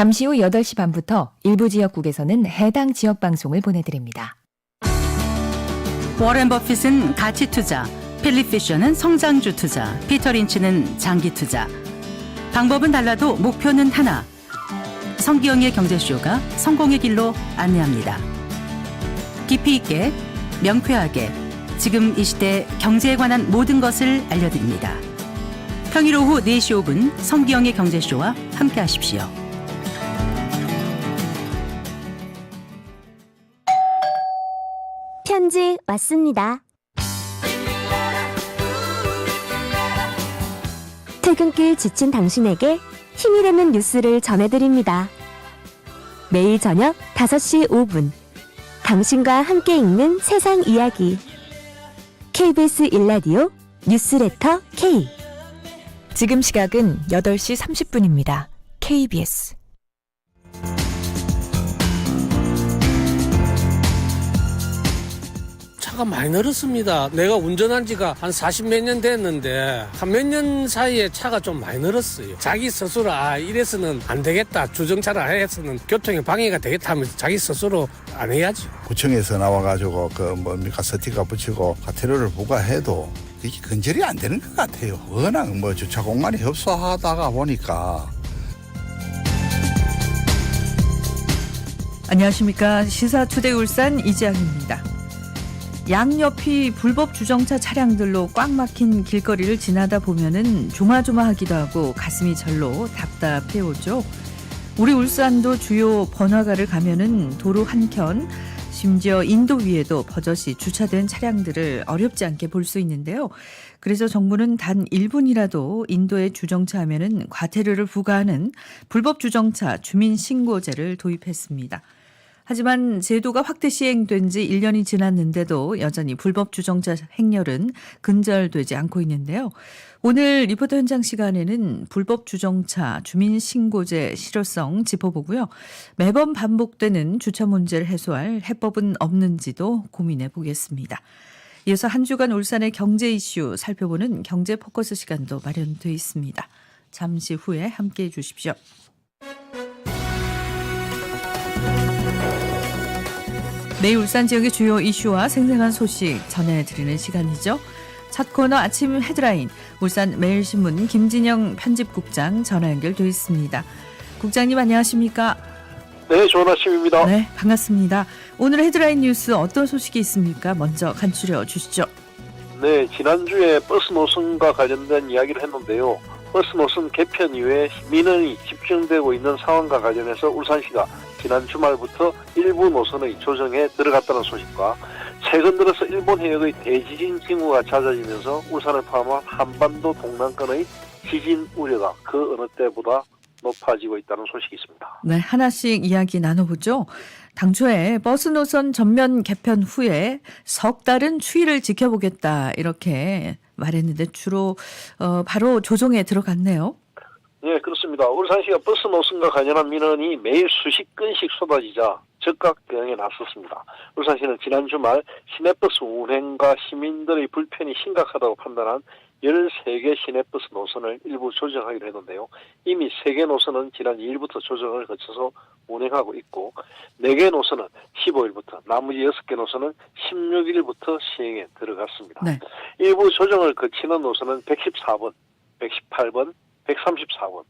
잠시 후 8시 반부터 일부 지역국에서는 해당 지역 방송을 보내드립니다. 워렌 버핏은 가치 투자, 필립 피셔는 성장주 투자, 피터 린치는 장기 투자. 방법은 달라도 목표는 하나. 성기영의 경제쇼가 성공의 길로 안내합니다. 깊이 있게, 명쾌하게, 지금 이 시대 경제에 관한 모든 것을 알려드립니다. 평일 오후 4시 5분 성기영의 경제쇼와 함께 하십시오. 편지 왔습니다. 퇴근길 지친 당신에게 힘이 되는 뉴스를 전해드립니다. 매일 저녁 5시 5분. 당신과 함께 읽는 세상 이야기. KBS 일라디오 뉴스레터 K. 지금 시각은 8시 30분입니다. KBS. 차가 많이 늘었습니다. 내가 운전한 지가 한 40 몇 년 됐는데 한 몇 년 사이에 차가 좀 많이 늘었어요. 자기 스스로 아 이래서는 안 되겠다. 주정차를 해서는 교통에 방해가 되겠다 하면서 자기 스스로 안 해야죠. 구청에서 나와가지고 그 뭡니까 스티커 붙이고 과태료를 부과해도 이게 근절이 안 되는 것 같아요. 워낙 뭐 주차 공간이 협소하다가 보니까 안녕하십니까 시사 투데이 울산 이지영입니다. 양옆이 불법 주정차 차량들로 꽉 막힌 길거리를 지나다 보면은 조마조마하기도 하고 가슴이 절로 답답해 오죠. 우리 울산도 주요 번화가를 가면은 도로 한켠 심지어 인도 위에도 버젓이 주차된 차량들을 어렵지 않게 볼 수 있는데요. 그래서 정부는 단 1분이라도 인도에 주정차하면은 과태료를 부과하는 불법 주정차 주민 신고제를 도입했습니다. 하지만 제도가 확대 시행된 지 1년이 지났는데도 여전히 불법 주정차 행렬은 근절되지 않고 있는데요. 오늘 리포터 현장 시간에는 불법 주정차 주민 신고제 실효성 짚어보고요. 매번 반복되는 주차 문제를 해소할 해법은 없는지도 고민해 보겠습니다. 이어서 한 주간 울산의 경제 이슈 살펴보는 경제 포커스 시간도 마련돼 있습니다. 잠시 후에 함께 해 주십시오. 매일 울산 지역의 주요 이슈와 생생한 소식 전해드리는 시간이죠. 첫 코너 아침 헤드라인 울산 매일신문 김진영 편집국장 전화 연결돼 있습니다. 국장님 안녕하십니까? 네, 좋은 아침입니다. 네, 반갑습니다. 오늘 헤드라인 뉴스 어떤 소식이 있습니까? 먼저 간추려 주시죠. 네, 지난주에 버스 노선과 관련된 이야기를 했는데요. 버스 노선 개편 이후에 민원이 집중되고 있는 상황과 관련해서 울산시가 지난 주말부터 일부 노선의 조정에 들어갔다는 소식과 최근 들어서 일본 해역의 대지진 징후가 잦아지면서 울산을 포함한 한반도 동남권의 지진 우려가 그 어느 때보다 높아지고 있다는 소식이 있습니다. 네, 하나씩 이야기 나눠보죠. 당초에 버스 노선 전면 개편 후에 석 달은 추이를 지켜보겠다 이렇게 말했는데 주로 어, 바로 조정에 들어갔네요. 네, 그렇습니다. 울산시가 버스 노선과 관련한 민원이 매일 수십 건씩 쏟아지자 즉각 대응에 나섰습니다. 울산시는 지난 주말 시내버스 운행과 시민들의 불편이 심각하다고 판단한 13개 시내버스 노선을 일부 조정하기로 했는데요. 이미 3개 노선은 지난 2일부터 조정을 거쳐서 운행하고 있고 4개 노선은 15일부터 나머지 6개 노선은 16일부터 시행에 들어갔습니다. 네. 일부 조정을 거치는 노선은 114번, 118번, 134번,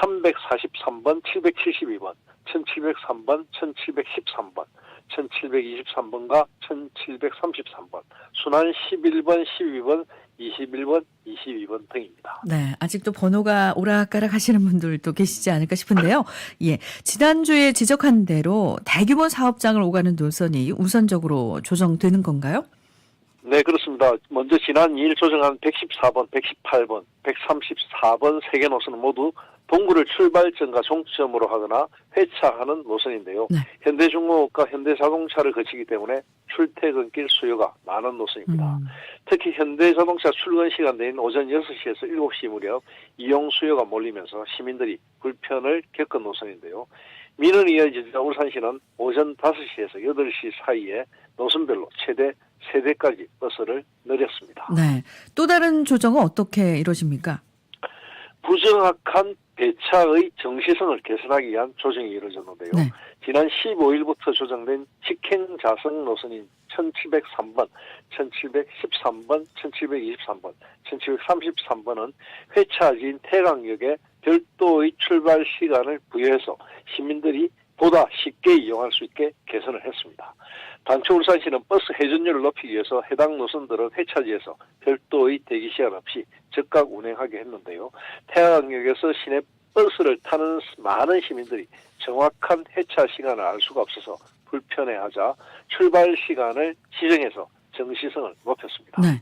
343번, 772번, 1703번, 1713번, 1723번과 1733번, 순환 11번, 12번, 21번, 22번 등입니다. 네, 아직도 번호가 오락가락 하시는 분들도 계시지 않을까 싶은데요. 예. 지난주에 지적한 대로 대규모 사업장을 오가는 노선이 우선적으로 조정되는 건가요? 네, 그렇습니다. 먼저 지난 2일 조정한 114번, 118번, 134번 세 개 노선은 모두 동구를 출발점과 종점으로 하거나 회차하는 노선인데요. 네. 현대중공업과 현대자동차를 거치기 때문에 출퇴근길 수요가 많은 노선입니다. 음, 특히 현대자동차 출근 시간대인 오전 6시에서 7시 무렵 이용 수요가 몰리면서 시민들이 불편을 겪은 노선인데요. 민원이 이어지자 울산시는 오전 5시에서 8시 사이에 노선별로 최대 3대까지 버스를 늘렸습니다. 네. 또 다른 조정은 어떻게 이루어집니까? 부정확한 배차의 정시성을 개선하기 위한 조정이 이루어졌는데요. 네. 지난 15일부터 조정된 직행자성 노선인 1703번, 1713번, 1723번, 1733번은 회차지인 태강역에 별도의 출발 시간을 부여해서 시민들이 보다 쉽게 이용할 수 있게 개선을 했습니다. 당초 울산시는 버스 회전율을 높이기 위해서 해당 노선들은 회차지에서 별도의 대기 시간 없이 즉각 운행하게 했는데요. 태양역에서 시내 버스를 타는 많은 시민들이 정확한 회차 시간을 알 수가 없어서 불편해하자 출발 시간을 지정해서 정시성을 높였습니다. 네.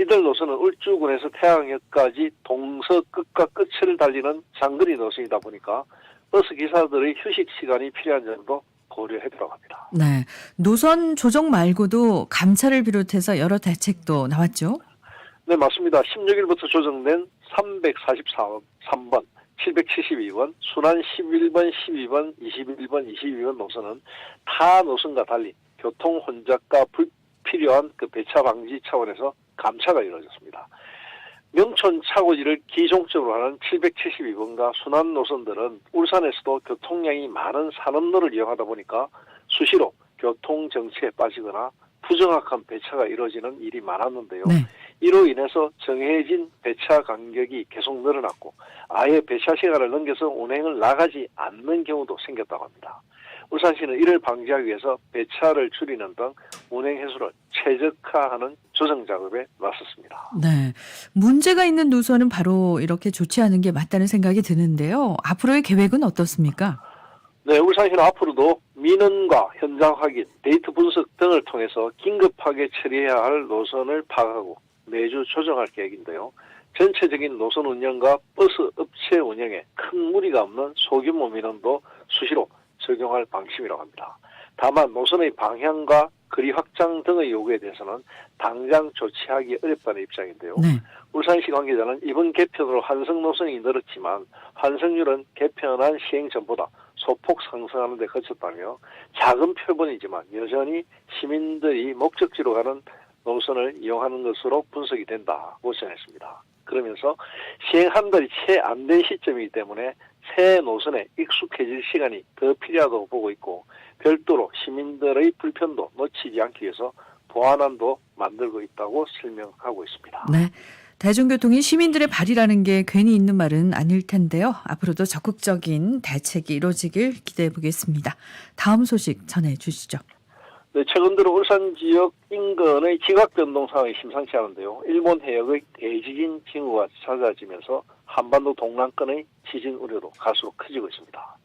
이들 노선은 울주군에서 태양역까지 동서 끝과 끝을 달리는 장거리 노선이다 보니까 버스 기사들의 휴식 시간이 필요한 점도 고려해보라고 합니다. 네. 노선 조정 말고도 감차를 비롯해서 여러 대책도 나왔죠. 네, 맞습니다. 16일부터 조정된 344번, 772번, 순환 11번, 12번, 21번, 22번 노선은 타 노선과 달리 교통 혼잡과 불필요한 그 배차 방지 차원에서 감차가 이루어졌습니다. 명촌 차고지를 기종적으로 하는 772번과 순환 노선들은 울산에서도 교통량이 많은 산업로를 이용하다 보니까 수시로 교통 정체에 빠지거나 부정확한 배차가 이루어지는 일이 많았는데요. 네. 이로 인해서 정해진 배차 간격이 계속 늘어났고 아예 배차 시간을 넘겨서 운행을 나가지 않는 경우도 생겼다고 합니다. 울산시는 이를 방지하기 위해서 배차를 줄이는 등 운행 횟수를 최적화하는 조정 작업에 나섰습니다. 네. 문제가 있는 노선은 바로 이렇게 조치하는 게 맞다는 생각이 드는데요. 앞으로의 계획은 어떻습니까? 네, 울산시는 앞으로도 민원과 현장 확인, 데이터 분석 등을 통해서 긴급하게 처리해야 할 노선을 파악하고 매주 조정할 계획인데요. 전체적인 노선 운영과 버스 업체 운영에 큰 무리가 없는 소규모 민원도 수시로 적용할 방침이라고 합니다. 다만 노선의 방향과 거리 확장 등의 요구에 대해서는 당장 조치하기 어렵다는 입장인데요. 네. 울산시 관계자는 이번 개편으로 환승 노선이 늘었지만 환승률은 개편한 시행 전보다 소폭 상승하는 데 그쳤다며 작은 표본이지만 여전히 시민들이 목적지로 가는 노선을 이용하는 것으로 분석이 된다고 전했습니다. 그러면서 시행 한 달이 채 안 된 시점이기 때문에 새 노선에 익숙해질 시간이 더 필요하다고 보고 있고 별도로 시민들의 불편도 놓치지 않기 위해서 보완안도 만들고 있다고 설명하고 있습니다. 네. 대중교통이 시민들의 발이라는 게 괜히 있는 말은 아닐 텐데요. 앞으로도 적극적인 대책이 이루어지길 기대해 보겠습니다. 다음 소식 전해 주시죠. 네, 최근 들어 울산 지역 인근의 지각 변동 상황이 심상치 않은데요. 일본 해역의 대지진 징후가 잦아지면서 한반도 동남권의 지진 우려도 갈수록 커지고 있습니다.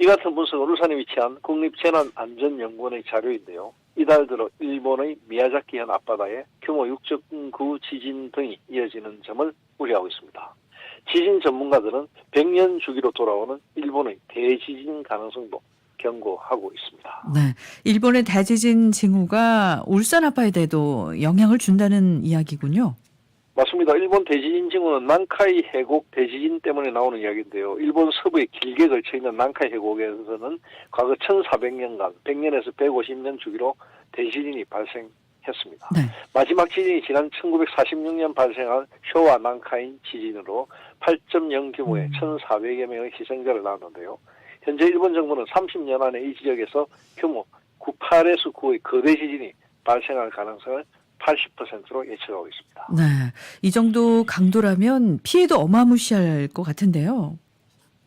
이 같은 분석은 울산에 위치한 국립재난안전연구원의 자료인데요. 이달 들어 일본의 미야자키 현 앞바다에 규모 6.9 지진 등이 이어지는 점을 우려하고 있습니다. 지진 전문가들은 100년 주기로 돌아오는 일본의 대지진 가능성도 경고하고 있습니다. 네. 일본의 대지진 징후가 울산 아파트에도 영향을 준다는 이야기군요. 맞습니다. 일본 대지진 징후는 난카이 해곡 대지진 때문에 나오는 이야기인데요. 일본 서부에 길게 걸쳐 있는 난카이 해곡에서는 과거 1400년간 100년에서 150년 주기로 대지진이 발생했습니다. 네. 마지막 지진이 지난 1946년 발생한 쇼와 난카인 지진으로 8.0 규모의 음. 1,400여 명의 희생자를 낳았는데요. 현재 일본 정부는 30년 안에 이 지역에서 규모 98에서 9의 거대 지진이 발생할 가능성을 80%로 예측하고 있습니다. 네. 이 정도 강도라면 피해도 어마무시할 것 같은데요.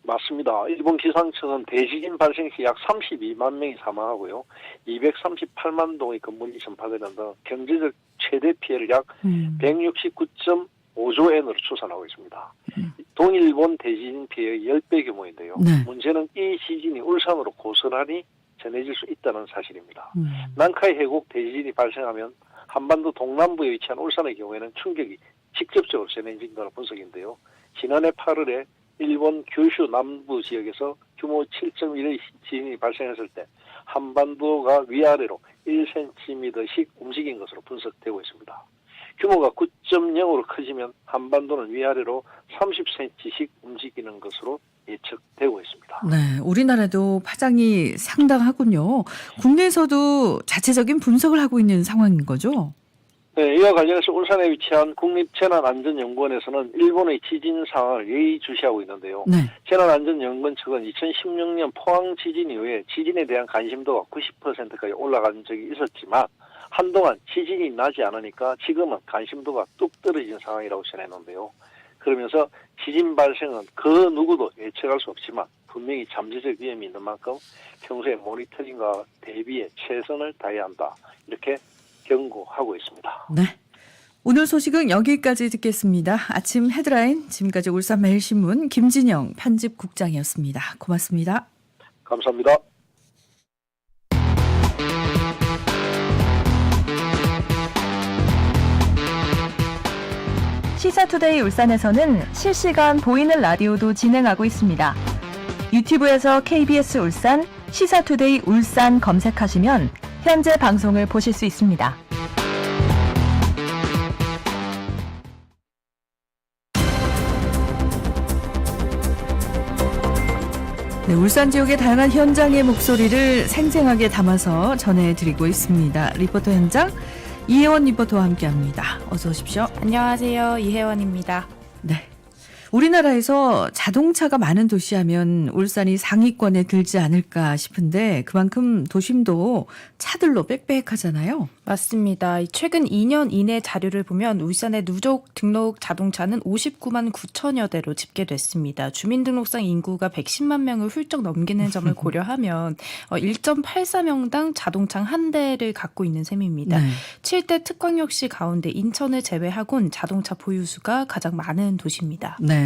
맞습니다. 일본 기상청은 대지진 발생 시 약 32만 명이 사망하고요. 238만 동의 건물이 전파되는 등 경제적 최대 피해를 약 음. 169.5조 엔으로 추산하고 있습니다. 음. 동일본 대지진 피해의 10배 규모인데요. 네. 문제는 이 지진이 울산으로 고스란히 전해질 수 있다는 사실입니다. 음. 난카이 해곡 대지진이 발생하면 한반도 동남부에 위치한 울산의 경우에는 충격이 직접적으로 전해진다는 분석인데요. 지난해 8월에 일본 규슈 남부 지역에서 규모 7.1의 지진이 발생했을 때 한반도가 위아래로 1cm씩 움직인 것으로 분석되고 있습니다. 규모가 9.0으로 커지면 한반도는 위아래로 30cm씩 움직이는 것으로 예측되고 있습니다. 네, 우리나라도 파장이 상당하군요. 국내에서도 자체적인 분석을 하고 있는 상황인 거죠? 네, 이와 관련해서 울산에 위치한 국립재난안전연구원에서는 일본의 지진 상황을 예의주시하고 있는데요. 네. 재난안전연구원 측은 2016년 포항 지진 이후에 지진에 대한 관심도가 90%까지 올라간 적이 있었지만 한동안 지진이 나지 않으니까 지금은 관심도가 뚝 떨어진 상황이라고 전했는데요. 그러면서 지진 발생은 그 누구도 예측할 수 없지만 분명히 잠재적 위험이 있는 만큼 평소에 모니터링과 대비에 최선을 다해야 한다. 이렇게 경고하고 있습니다. 네. 오늘 소식은 여기까지 듣겠습니다. 아침 헤드라인 지금까지 울산매일신문 김진영 편집국장이었습니다. 고맙습니다. 감사합니다. 시사투데이 울산에서는 실시간 보이는 라디오도 진행하고 있습니다. 유튜브에서 KBS 울산, 시사투데이 울산 검색하시면 현재 방송을 보실 수 있습니다. 네, 울산 지역의 다양한 현장의 목소리를 생생하게 담아서 전해드리고 있습니다. 리포터 현장 이혜원 리포터와 함께합니다. 어서 오십시오. 안녕하세요. 이혜원입니다. 네. 우리나라에서 자동차가 많은 도시하면 울산이 상위권에 들지 않을까 싶은데 그만큼 도심도 차들로 빽빽하잖아요. 맞습니다. 이 최근 2년 이내 자료를 보면 울산의 누적 등록 자동차는 59만 9천여 대로 집계됐습니다. 주민등록상 인구가 110만 명을 훌쩍 넘기는 점을 고려하면 1.84명당 자동차 한 대를 갖고 있는 셈입니다. 네. 7대 특광역시 가운데 인천을 제외하곤 자동차 보유수가 가장 많은 도시입니다. 네.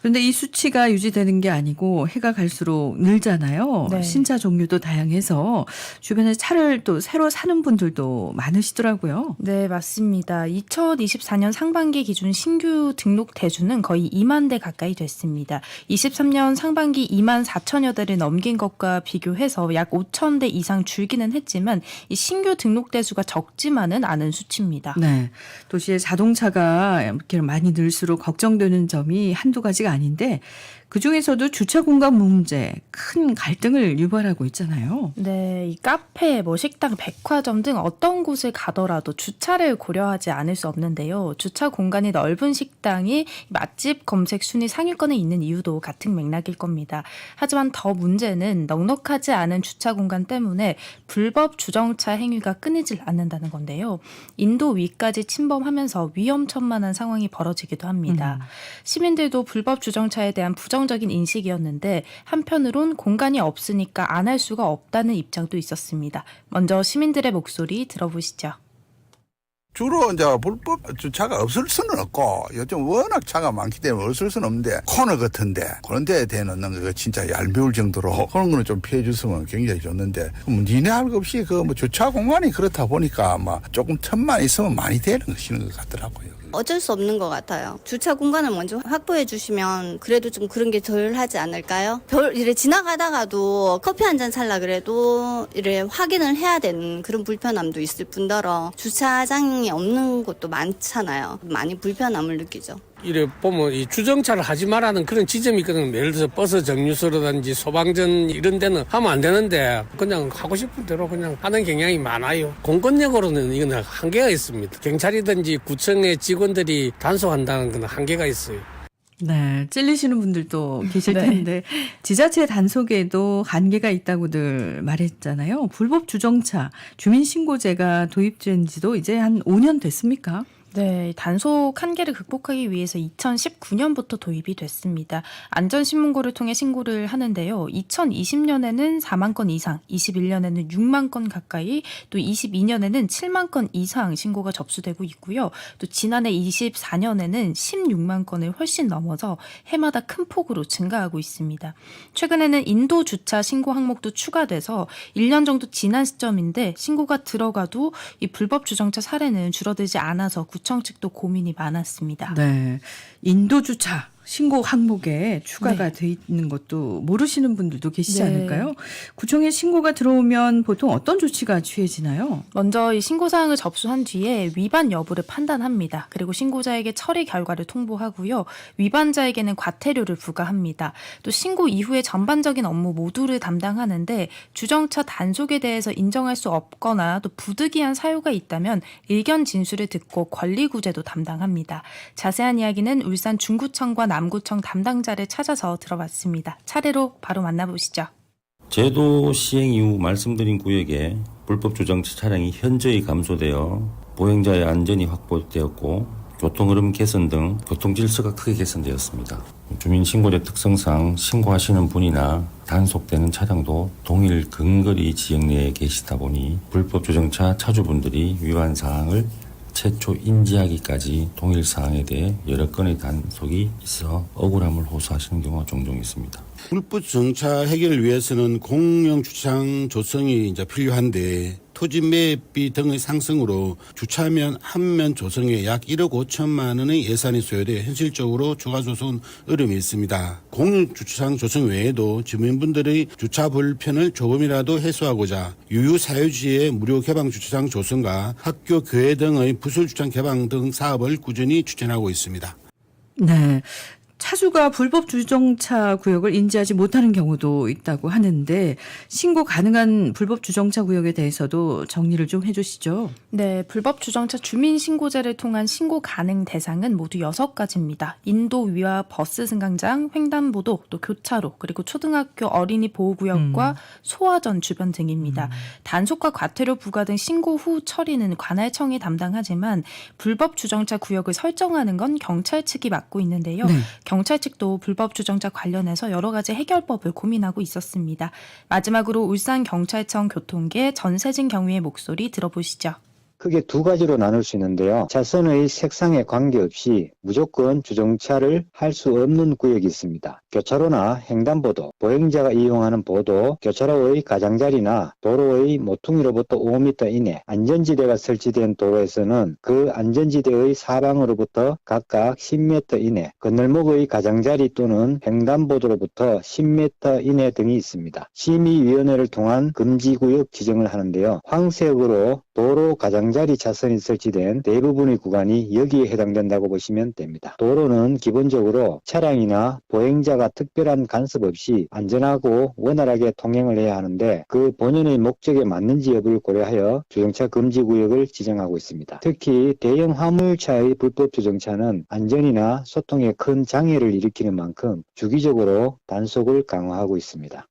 그런데 이 수치가 유지되는 게 아니고 해가 갈수록 늘잖아요. 네. 신차 종류도 다양해서 주변에 차를 또 새로 사는 분들도 많으시더라고요. 네, 맞습니다. 2024년 상반기 기준 신규 등록 대주는 거의 2만 대 가까이 됐습니다. 23년 상반기 2만 4천여 대를 넘긴 것과 비교해서 약 5천 대 이상 줄기는 했지만 이 신규 등록 대수가 적지만은 않은 수치입니다. 네. 도시의 자동차가 이렇게 많이 늘수록 걱정되는 점이 한두 가지가 아닌데 그 중에서도 주차 공간 문제 큰 갈등을 유발하고 있잖아요. 네, 이 카페, 뭐 식당, 백화점 등 어떤 곳을 가더라도 주차를 고려하지 않을 수 없는데요. 주차 공간이 넓은 식당이 맛집 검색 순위 상위권에 있는 이유도 같은 맥락일 겁니다. 하지만 더 문제는 넉넉하지 않은 주차 공간 때문에 불법 주정차 행위가 끊이질 않는다는 건데요. 인도 위까지 침범하면서 위험천만한 상황이 벌어지기도 합니다. 시민들도 불법 주정차에 대한 부정 적인 인식이었는데 한편으론 공간이 없으니까 안 할 수가 없다는 입장도 있었습니다. 먼저 시민들의 목소리 들어보시죠. 주로 이제 불법 주차가 없을 수는 없고 요즘 워낙 차가 많기 때문에 없을 수는 없는데 코너 같은데 그런 데에 대놓는 거 진짜 얄미울 정도로 그런 거는 좀 피해 줬으면 굉장히 좋는데 뭐 니네 할 것 없이 그 뭐 주차 공간이 그렇다 보니까 막 조금 틈만 있으면 많이 되는 것이는 것 같더라고요. 어쩔 수 없는 것 같아요. 주차 공간을 먼저 확보해 주시면 그래도 좀 그런 게 덜 하지 않을까요? 별 이래 지나가다가도 커피 한 잔 살라 그래도 이래 확인을 해야 되는 그런 불편함도 있을 뿐더러 주차장이 없는 곳도 많잖아요. 많이 불편함을 느끼죠. 이래 보면 이 주정차를 하지 말라는 그런 지점이 있거든. 예를 들어서 버스 정류소라든지 소방전 이런 데는 하면 안 되는데 그냥 하고 싶은 대로 그냥 하는 경향이 많아요. 공권력으로는 이건 한계가 있습니다. 경찰이든지 구청의 직원들이 단속한다는 건 한계가 있어요. 네, 찔리시는 분들도 계실 네. 텐데 지자체 단속에도 한계가 있다고들 말했잖아요. 불법 주정차 주민 신고제가 도입된 지도 이제 한 5년 됐습니까? 네, 단속 한계를 극복하기 위해서 2019년부터 도입이 됐습니다. 안전신문고를 통해 신고를 하는데요. 2020년에는 4만 건 이상, 21년에는 6만 건 가까이, 또 22년에는 7만 건 이상 신고가 접수되고 있고요. 또 지난해 24년에는 16만 건을 훨씬 넘어서 해마다 큰 폭으로 증가하고 있습니다. 최근에는 인도 주차 신고 항목도 추가돼서 1년 정도 지난 시점인데 신고가 들어가도 이 불법 주정차 사례는 줄어들지 않아서 구청 측도 고민이 많았습니다. 네. 인도 주차 신고 항목에 추가가 돼 있는 것도 모르시는 분들도 계시지 네. 않을까요? 구청에 신고가 들어오면 보통 어떤 조치가 취해지나요? 먼저 이 신고 사항을 접수한 뒤에 위반 여부를 판단합니다. 그리고 신고자에게 처리 결과를 통보하고요. 위반자에게는 과태료를 부과합니다. 또 신고 이후에 전반적인 업무 모두를 담당하는데 주정차 단속에 대해서 인정할 수 없거나 또 부득이한 사유가 있다면 의견 진술을 듣고 권리 구제도 담당합니다. 자세한 이야기는 울산 중구청과 남구청 담당자를 찾아서 들어봤습니다. 차례로 바로 만나보시죠. 제도 시행 이후 말씀드린 구역에 불법 주정차 차량이 현저히 감소되어 보행자의 안전이 확보되었고 교통 흐름 개선 등 교통 질서가 크게 개선되었습니다. 주민 신고제 특성상 신고하시는 분이나 단속되는 차량도 동일 근거리 지역 내에 계시다 보니 불법 주정차 차주분들이 위반 사항을 최초 인지하기까지 동일 사항에 대해 여러 건의 단속이 있어 억울함을 호소하시는 경우가 종종 있습니다. 불법 정차 해결을 위해서는 공영 주차장 조성이 이제 필요한데 토지 매입비 등의 상승으로 주차면 한 면 조성에 약 1억 5천만 원의 예산이 소요돼 현실적으로 추가 조성은 어려움이 있습니다. 공영 주차장 조성 외에도 주민분들의 주차 불편을 조금이라도 해소하고자 유유 사유지의 무료 개방 주차장 조성과 학교 교회 등의 부설 주차장 개방 등 사업을 꾸준히 추진하고 있습니다. 네. 차주가 불법 주정차 구역을 인지하지 못하는 경우도 있다고 하는데 신고 가능한 불법 주정차 구역에 대해서도 정리를 좀 해주시죠. 네, 불법 주정차 주민 신고제를 통한 신고 가능 대상은 모두 여섯 가지입니다. 인도 위와 버스 승강장, 횡단보도, 또 교차로, 그리고 초등학교 어린이 보호구역과 소화전 주변 등입니다. 단속과 과태료 부과 등 신고 후 처리는 관할청이 담당하지만 불법 주정차 구역을 설정하는 건 경찰 측이 맡고 있는데요. 네. 경찰 측도 불법 주정차 관련해서 여러 가지 해결법을 고민하고 있었습니다. 마지막으로 울산 경찰청 교통계 전세진 경위의 목소리 들어보시죠. 크게 두 가지로 나눌 수 있는데요. 차선의 색상에 관계없이 무조건 주정차를 할 수 없는 구역이 있습니다. 교차로나 횡단보도, 보행자가 이용하는 보도, 교차로의 가장자리나 도로의 모퉁이로부터 5m 이내 안전지대가 설치된 도로에서는 그 안전지대의 사방으로부터 각각 10m 이내, 건널목의 가장자리 또는 횡단보도로부터 10m 이내 등이 있습니다. 심의위원회를 통한 금지구역 지정을 하는데요. 황색으로 도로 가장자리 차선이 설치된 대부분의 구간이 여기에 해당된다고 보시면 됩니다. 도로는 기본적으로 차량이나 보행자가 특별한 간섭 없이 안전하고 원활하게 통행을 해야 하는데 그 본연의 목적에 맞는지 여부를 고려하여 주정차 금지 구역을 지정하고 있습니다. 특히 대형 화물차의 불법 주정차는 안전이나 소통에 큰 장애를 일으키는 만큼 주기적으로 단속을 강화하고 있습니다.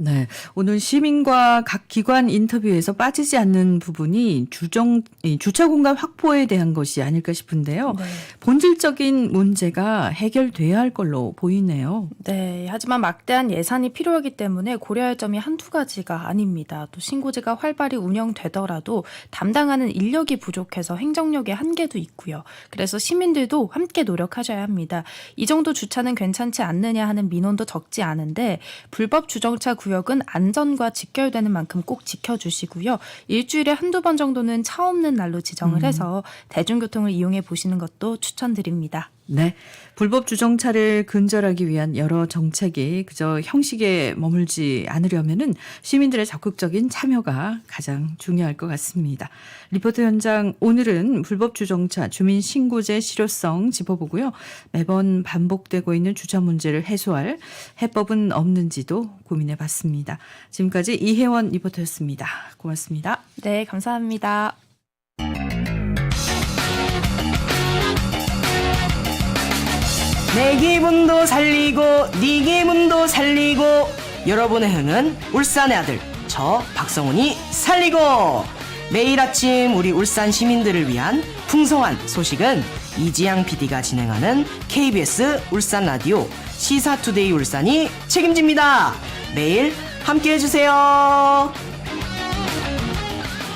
네. 오늘 시민과 각 기관 인터뷰에서 빠지지 않는 부분이 주정, 이 주차 공간 확보에 대한 것이 아닐까 싶은데요. 네. 본질적인 문제가 해결돼야 할 걸로 보이네요. 네, 하지만 막대한 예산이 필요하기 때문에 고려할 점이 한두 가지가 아닙니다. 또 신고제가 활발히 운영되더라도 담당하는 인력이 부족해서 행정력의 한계도 있고요. 그래서 시민들도 함께 노력하셔야 합니다. 이 정도 주차는 괜찮지 않느냐 하는 민원도 적지 않은데 불법 주정차 구 역은 안전과 직결되는 만큼 꼭 지켜주시고요. 일주일에 한두 번 정도는 차 없는 날로 지정을 해서 대중교통을 이용해 보시는 것도 추천드립니다. 네. 불법 주정차를 근절하기 위한 여러 정책이 그저 형식에 머물지 않으려면은 시민들의 적극적인 참여가 가장 중요할 것 같습니다. 리포터 현장 오늘은 불법 주정차 주민 신고제 실효성 짚어보고요. 매번 반복되고 있는 주차 문제를 해소할 해법은 없는지도 고민해 봤습니다. 지금까지 이혜원 리포터였습니다. 고맙습니다. 네, 감사합니다. 내 기분도 살리고 네 기분도 살리고 여러분의 흥은 울산의 아들 저 박성훈이 살리고 매일 아침 우리 울산 시민들을 위한 풍성한 소식은 이지양 PD가 진행하는 KBS 울산 라디오 시사투데이 울산이 책임집니다. 매일 함께 해주세요.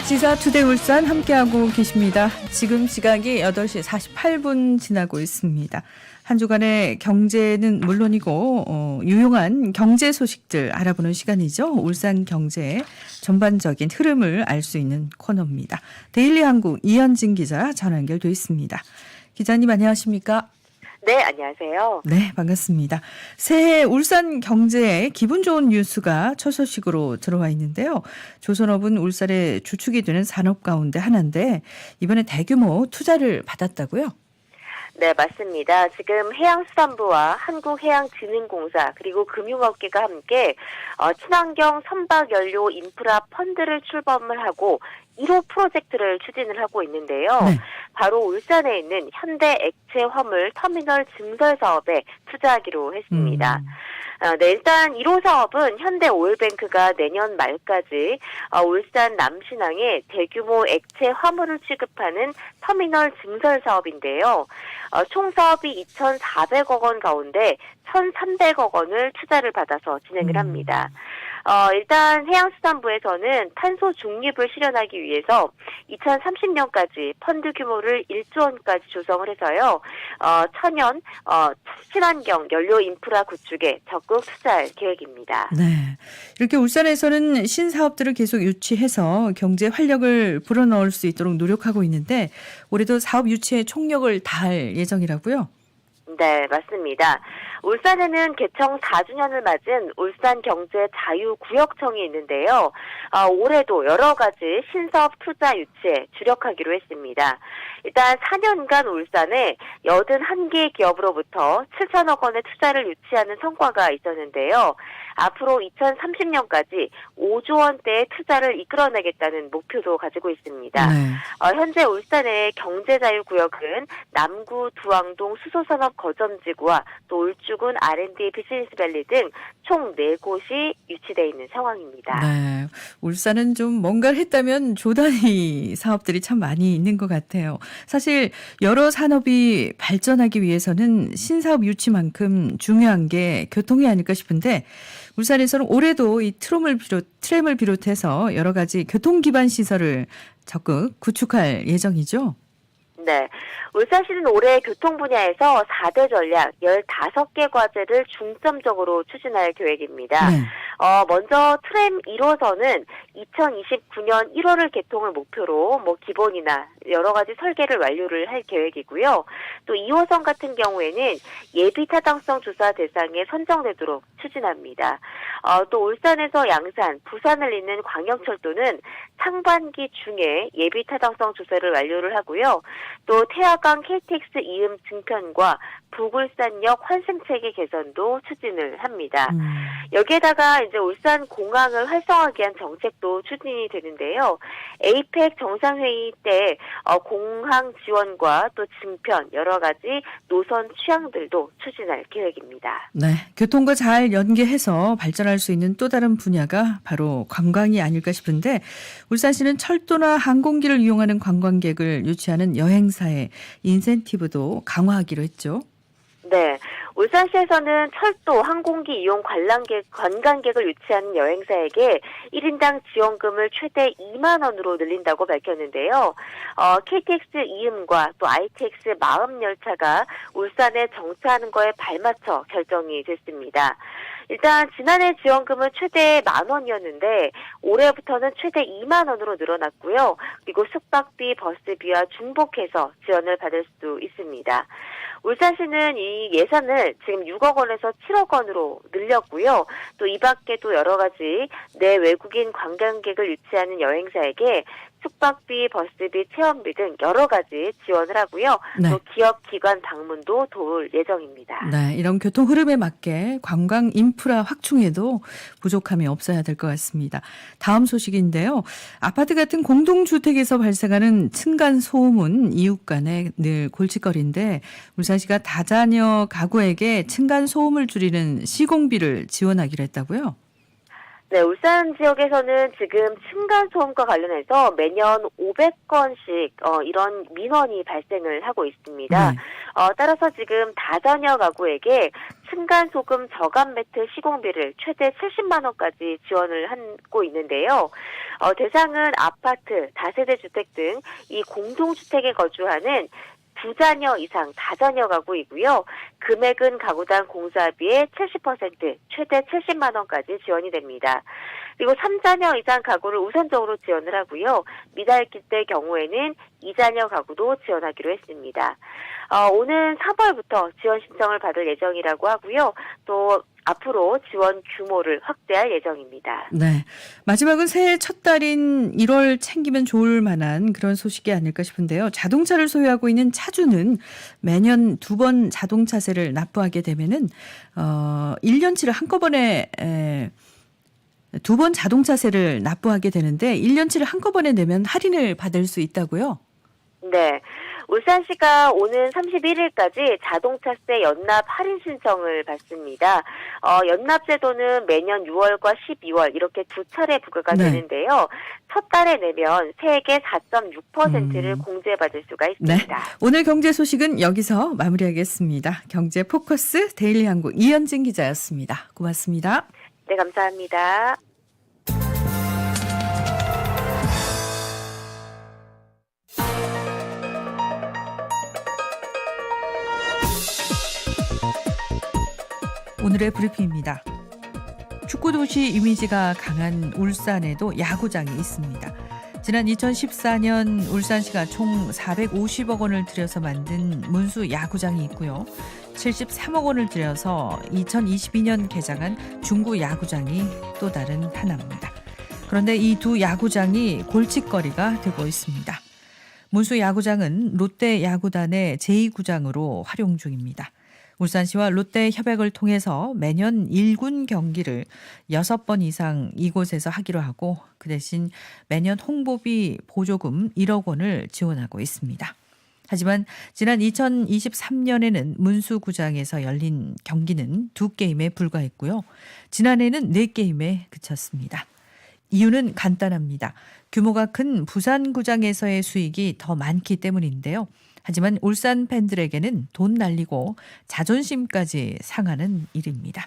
시사 투데이 울산 함께하고 계십니다. 지금 시각이 8시 48분 지나고 있습니다. 한 주간의 경제는 물론이고 어, 유용한 경제 소식들 알아보는 시간이죠. 울산 경제의 전반적인 흐름을 알 수 있는 코너입니다. 데일리 한국 이현진 기자 전화 연결돼 있습니다. 기자님 안녕하십니까? 네, 안녕하세요. 네, 반갑습니다. 새해 울산 경제에 기분 좋은 뉴스가 첫 소식으로 들어와 있는데요. 조선업은 울산의 주축이 되는 산업 가운데 하나인데 이번에 대규모 투자를 받았다고요? 네, 맞습니다. 지금 해양수산부와 한국해양진흥공사 그리고 금융업계가 함께 어, 친환경 선박연료 인프라 펀드를 출범을 하고 1호 프로젝트를 추진을 하고 있는데요. 네. 바로 울산에 있는 현대 액체 화물 터미널 증설 사업에 투자하기로 했습니다. 음. 어, 네, 일단 1호 사업은 현대 오일뱅크가 내년 말까지 어, 울산 남신항에 대규모 액체 화물을 취급하는 터미널 증설 사업인데요. 어, 총 사업이 2,400억 원 가운데 1,300억 원을 투자를 받아서 진행을 음. 합니다. 어, 일단 해양수산부에서는 탄소 중립을 실현하기 위해서 2030년까지 펀드 규모를 1조 원까지 조성을 해서요, 어, 천연, 어, 친환경 연료 인프라 구축에 적극 투자할 계획입니다. 네. 이렇게 울산에서는 신사업들을 계속 유치해서 경제 활력을 불어넣을 수 있도록 노력하고 있는데 올해도 사업 유치에 총력을 다할 예정이라고요? 네, 맞습니다. 울산에는 개청 4주년을 맞은 울산 경제 자유구역청이 있는데요. 어, 올해도 여러 가지 신사업 투자 유치에 주력하기로 했습니다. 일단 4년간 울산에 81개 기업으로부터 7천억 원의 투자를 유치하는 성과가 있었는데요. 앞으로 2030년까지 5조 원대의 투자를 이끌어내겠다는 목표도 가지고 있습니다. 네. 어, 현재 울산의 경제자유구역은 남구 두왕동 수소산업 거점지구와 또 울주군 R&D 비즈니스밸리 등 총 4곳이 유치되어 있는 상황입니다. 네. 울산은 좀 뭔가를 했다면 조단위 사업들이 참 많이 있는 것 같아요. 사실 여러 산업이 발전하기 위해서는 신사업 유치만큼 중요한 게 교통이 아닐까 싶은데 울산에서는 올해도 이 트램을 비롯 트램을 비롯해서 여러 가지 교통 기반 시설을 적극 구축할 예정이죠. 네. 울산시는 올해 교통 분야에서 4대 전략 15개 과제를 중점적으로 추진할 계획입니다. 네. 어, 먼저 트램 1호선은 2029년 1월을 개통을 목표로 뭐 기본이나 여러 가지 설계를 완료를 할 계획이고요. 또 2호선 같은 경우에는 예비 타당성 조사 대상에 선정되도록 추진합니다. 어, 또 울산에서 양산, 부산을 잇는 광역철도는 상반기 중에 예비 타당성 조사를 완료를 하고요. 또 태화강 KTX 이음 증편과 북울산역 환승체계 개선도 추진을 합니다. 음. 여기에다가 이제 울산 공항을 활성화하기 위한 정책도 추진이 되는데요. 에이펙 정상회의 때 어, 공항 지원과 또 증편 여러 가지 노선 취향들도 추진할 계획입니다. 네. 교통과 잘 연계해서 발전할 수 있는 또 다른 분야가 바로 관광이 아닐까 싶은데 울산시는 철도나 항공기를 이용하는 관광객을 유치하는 여행 사의 인센티브도 강화하기로 했죠. 네. 울산시에서는 철도, 항공기 이용 관람객, 관광객을 유치하는 여행사에게 1인당 지원금을 최대 2만 원으로 늘린다고 밝혔는데요. 어, KTX 이음과 또 ITX 마음 열차가 울산에 정차하는 거에 발맞춰 결정이 됐습니다. 일단 지난해 지원금은 최대 만 원이었는데 올해부터는 최대 2만 원으로 늘어났고요. 그리고 숙박비, 버스비와 중복해서 지원을 받을 수 있습니다. 울산시는 이 예산을 지금 6억 원에서 7억 원으로 늘렸고요. 또 이 밖에도 여러 가지 내 외국인 관광객을 유치하는 여행사에게 숙박비, 버스비, 체험비 등 여러 가지 지원을 하고요. 네. 또 기업 기관 방문도 도울 예정입니다. 네, 이런 교통 흐름에 맞게 관광 인프라 확충에도 부족함이 없어야 될 것 같습니다. 다음 소식인데요. 아파트 같은 공동주택에서 발생하는 층간 소음은 이웃 간에 늘 골칫거리인데 울산시가 다자녀 가구에게 층간 소음을 줄이는 시공비를 지원하기로 했다고요? 네, 울산 지역에서는 지금 층간소음과 관련해서 매년 500건씩 어, 이런 민원이 발생을 하고 있습니다. 네. 어, 따라서 지금 다자녀 가구에게 층간소금 저감 매트 시공비를 최대 70만 원까지 지원을 하고 있는데요. 어, 대상은 아파트, 다세대 주택 등 이 공동주택에 거주하는 두 자녀 이상 다자녀 가구이고요. 금액은 가구당 공사비의 70% 최대 70만 원까지 지원이 됩니다. 그리고 3자녀 이상 가구를 우선적으로 지원을 하고요. 미달기 때 경우에는 2자녀 가구도 지원하기로 했습니다. 어, 오는 3월부터 지원 신청을 받을 예정이라고 하고요. 또 앞으로 지원 규모를 확대할 예정입니다. 네. 마지막은 새해 첫 달인 1월 챙기면 좋을 만한 그런 소식이 아닐까 싶은데요. 자동차를 소유하고 있는 차주는 매년 두 번 자동차세를 납부하게 되면은 어 1년치를 한꺼번에 에, 두 번 자동차세를 납부하게 되는데 1년치를 한꺼번에 내면 할인을 받을 수 있다고요? 네. 울산시가 오는 31일까지 자동차세 연납 할인 신청을 받습니다. 어, 연납 제도는 매년 6월과 12월 이렇게 두 차례 부과가 네. 되는데요. 첫 달에 내면 세액의 4.6%를 음. 공제받을 수가 네. 있습니다. 오늘 경제 소식은 여기서 마무리하겠습니다. 경제 포커스 데일리 한국 이현진 기자였습니다. 고맙습니다. 네, 감사합니다. 오늘의 브리핑입니다. 축구 도시 이미지가 강한 울산에도 야구장이 있습니다. 지난 2014년 울산시가 총 450억 원을 들여서 만든 문수 야구장이 있고요. 73억 원을 들여서 2022년 개장한 중구 야구장이 또 다른 하나입니다. 그런데 이 두 야구장이 골칫거리가 되고 있습니다. 문수 야구장은 롯데 야구단의 제2구장으로 활용 중입니다. 울산시와 롯데 협약을 통해서 매년 1군 경기를 6번 이상 이곳에서 하기로 하고 그 대신 매년 홍보비 보조금 1억 원을 지원하고 있습니다. 하지만 지난 2023년에는 문수구장에서 열린 경기는 두 게임에 불과했고요. 지난해는 네 게임에 그쳤습니다. 이유는 간단합니다. 규모가 큰 부산구장에서의 수익이 더 많기 때문인데요. 하지만 울산 팬들에게는 돈 날리고 자존심까지 상하는 일입니다.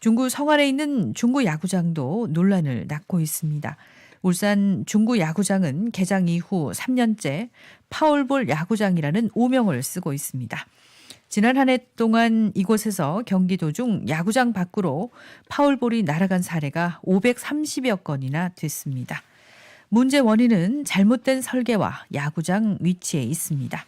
중구 성안에 있는 중구 야구장도 논란을 낳고 있습니다. 울산 중구 야구장은 개장 이후 3년째 파울볼 야구장이라는 오명을 쓰고 있습니다. 지난 한 해 동안 이곳에서 경기 도중 야구장 밖으로 파울볼이 날아간 사례가 530여 건이나 됐습니다. 문제 원인은 잘못된 설계와 야구장 위치에 있습니다.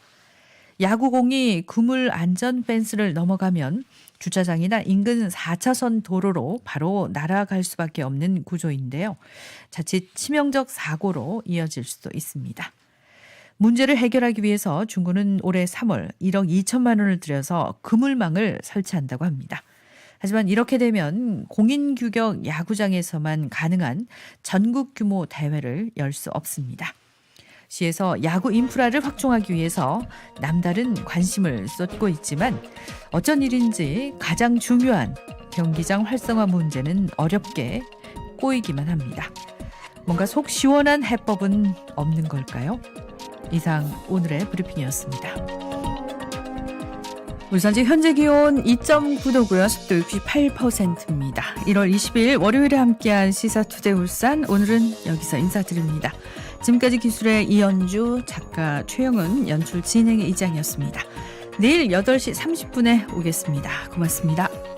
야구공이 그물 안전 펜스를 넘어가면 주차장이나 인근 4차선 도로로 바로 날아갈 수밖에 없는 구조인데요. 자칫 치명적 사고로 이어질 수도 있습니다. 문제를 해결하기 위해서 중구는 올해 3월 1억 2천만 원을 들여서 그물망을 설치한다고 합니다. 하지만 이렇게 되면 공인 규격 야구장에서만 가능한 전국 규모 대회를 열 수 없습니다. 시에서 야구 인프라를 확충하기 위해서 남다른 관심을 쏟고 있지만 어쩐 일인지 가장 중요한 경기장 활성화 문제는 어렵게 꼬이기만 합니다. 뭔가 속 시원한 해법은 없는 걸까요? 이상 오늘의 브리핑이었습니다. 울산지 현재 기온 2.9도고요. 습도 68%입니다. 1월 20일 월요일에 함께한 시사투데 울산 오늘은 여기서 인사드립니다. 지금까지 기술의 이연주, 작가 최영은, 연출 진행의 이장이었습니다. 내일 8시 30분에 오겠습니다. 고맙습니다.